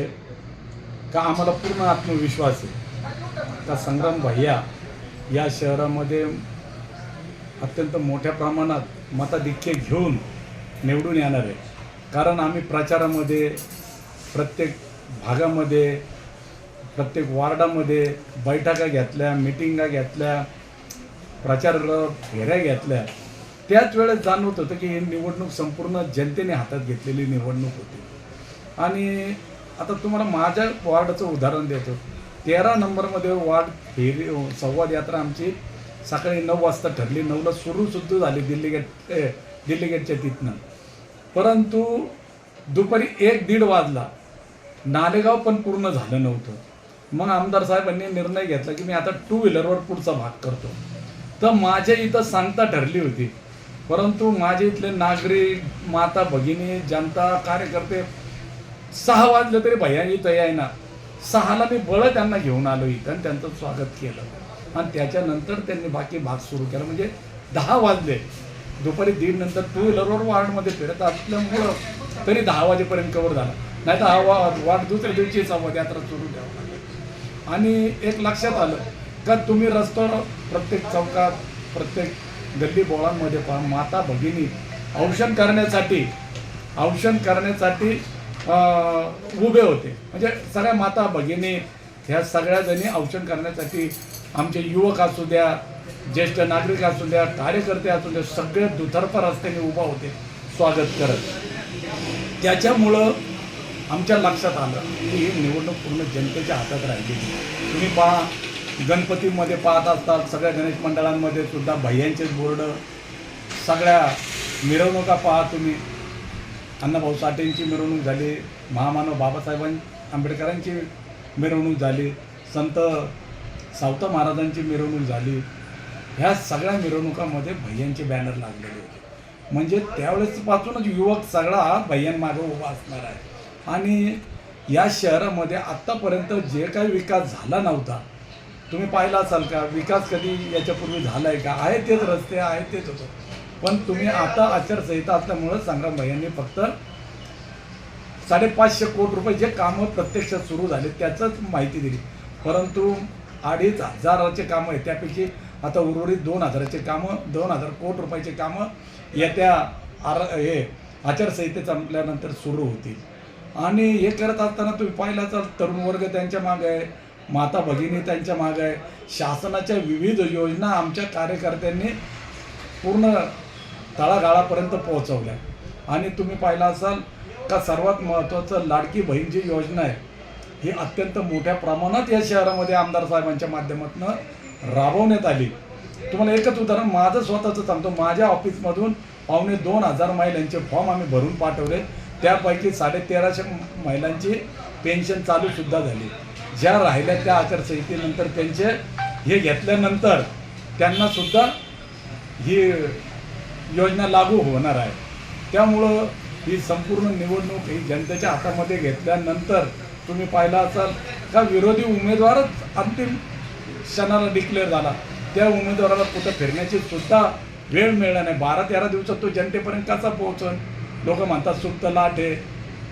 का आम्हाला पूर्ण आत्मविश्वास आहे? का संग्राम भैया या शहरामध्ये अत्यंत मोठ्या प्रमाणात मताधिक्य घेऊन निवडून येणार आहे कारण आम्ही प्रचारामध्ये प्रत्येक भागामध्ये प्रत्येक वार्डामध्ये बैठका घेतल्या मिटिंगा घेतल्या प्रचार फेऱ्या घेतल्या. त्याच वेळेस जाणवत होतं की ही निवडणूक संपूर्ण जनतेने हातात घेतलेली निवडणूक होती. आणि आता तुम्हाला माझ्या वॉर्डचं उदाहरण देतो. तेरा नंबरमध्ये वार्ड फेरी संवाद यात्रा आमची सकाळी नऊ वाजता ठरली. नऊला सुरूसुद्धा झाली दिल्ली गेट दिल्ली गेटच्या तिथनं. परंतु दुपारी एक दीड वाजला. नालेगाव पण पूर्ण झालं नव्हतं. मग आमदार साहेबांनी निर्णय घेतला की मी आता टू व्हीलरवर पुढचा भाग करतो. तर माझ्या इथं सांगता ठरली होती. परंतु माझे इथले नागरिक माता भगिनी जनता कार्यकर्ते सहा वाजलं तरी भैया इथं ना. सहाला मी बळ त्यांना घेऊन आलो इथं आणि त्यांचं स्वागत केलं. आणि त्याच्यानंतर त्यांनी बाकी भाग सुरू केला. म्हणजे दहा वाजले. दुपारी दीड नंतर टू व्हीलरवर वार्डमध्ये फिरत असल्यामुळं तरी दहा वाजेपर्यंत कवर झाला. नाही तर हा वा वाट दुसऱ्या दिवशी संवाद यात्रा सुरू द्यावं लागेल. आणि एक लक्षात आलं का तुम्ही रस्त्यावर प्रत्येक चौकात प्रत्येक गल्ली बोळांमध्ये पहा माता भगिनी औषण करण्यासाठी औषण करण्यासाठी उभे होते. म्हणजे सगळ्या माता भगिनी ह्या सगळ्या जणी औषण करण्यासाठी आमचे युवक असू द्या ज्येष्ठ नागरिक असू द्या कार्यकर्ते असू द्या सगळे दुतर्फा रस्त्याने उभा होते स्वागत करत. त्याच्यामुळं आमच्या लक्षात आलं की ही निवडणूक पूर्ण जनतेच्या हातात राहिली. तुम्ही पहा गणपतीमध्ये पाहत असतात सगळ्या गणेश मंडळांमध्ये सुद्धा भैयांचेच बोर्ड सगळ्या मिरवणुका पहा तुम्ही. अण्णाभाऊ साठेंची मिरवणूक झाली महामानव बाबासाहेबां आंबेडकरांची मिरवणूक झाली संत सावता महाराजांची मिरवणूक झाली. ह्या सगळ्या मिरवणुकामध्ये भैयांचे बॅनर लागलेले होते. म्हणजे त्यावेळेसपासूनच युवक सगळा भैयांमागं उभा असणार आहे. आणि या शहरामध्ये आत्तापर्यंत जे काही विकास झाला नव्हता तुम्ही पाहिला असाल का? विकास कधी याच्यापूर्वी झाला आहे का? आहे तेच रस्ते आहे तेच होतं. पण तुम्ही आता आचारसंहिता असल्यामुळं संग्राम भैयांनी फक्त साडेपाचशे कोटी रुपये जे कामं प्रत्यक्षात सुरू झाले त्याचंच माहिती दिली. परंतु अडीच हजाराचे कामं आहे त्यापैकी आता उर्वरित दोन हजाराचे कामं दोन हजार कोटी रुपयाचे कामं येत्या आर हे आचारसंहिते संपल्यानंतर सुरू होतील. आणि हे करत असताना तुम्ही पाहिला तर तरुण वर्ग त्यांच्या मागे आहे माता भगिनी त्यांच्या मागे आहे. शासनाच्या विविध योजना आमच्या कार्यकर्त्यांनी पूर्ण तळागाळापर्यंत पोहोचवल्या. आणि तुम्ही पाहिला असाल का सर्वात महत्त्वाचं लाडकी बहीण जी योजना आहे ही अत्यंत मोठ्या प्रमाणात या शहरामध्ये आमदार साहेबांच्या माध्यमातून राबवण्यात आली. तुम्हाला एकच उदाहरण माझं स्वतःचं सांगतो. माझ्या ऑफिसमधून पावणे दोन हजार महिलांचे फॉर्म आम्ही भरून पाठवले. त्यापैकी साडेतेराशे महिलांची पेन्शन चालूसुद्धा झाली. ज्या राहिल्या त्या आचारसंहितेनंतर त्यांचे हे घेतल्यानंतर त्यांनासुद्धा ही योजना लागू होणार आहे. त्यामुळं ही संपूर्ण निवडणूक ही जनतेच्या हातामध्ये घेतल्यानंतर तुम्ही पाहिला असाल का विरोधी उमेदवारच अंतिम क्षणाला डिक्लेअर झाला. त्या उमेदवाराला कुठं फिरण्याची सुद्धा वेळ मिळणार नाही. बारा तेरा दिवसात तो जनतेपर्यंत कसा पोहोचन? लोक म्हणतात सुप्त लाट आहे.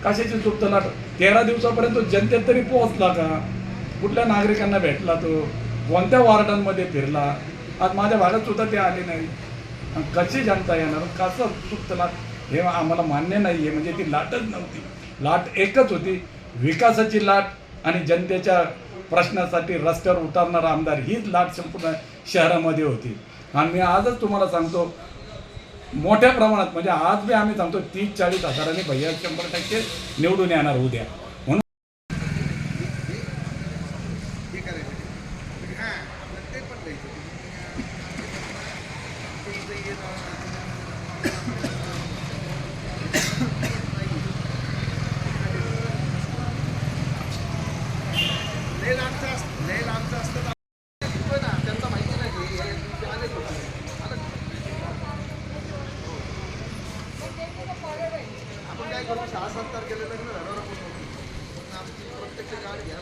कशाची सुप्त लाट? तेरा दिवसापर्यंत तो जनतेत तरी पोहोचला का? कुठल्या नागरिकांना भेटला तो? कोणत्या वार्डांमध्ये फिरला? आज माझ्या भागात सुद्धा ते आले नाही कशी जनता येणार? कसं सुप्त लाट हे आम्हाला मान्य नाही आहे म्हणजे ती लाटच नव्हती. लाट एकच होती. विकासाची लाट आणि जनतेच्या प्रश्नासाठी रस्त्यावर उतरणारा आमदार हीच लाट संपूर्ण शहरामध्ये होती. आणि मी आजच तुम्हाला सांगतो मोठ्या प्रमाणात म्हणजे आज बी आम्ही सांगतो तीस चाळीस हजारांनी भैया शंभर टक्के निवडून येणार उद्या. लोकांना सहा सात तारखेला लग्न झालं प्रत्यक्ष गाडी घ्या.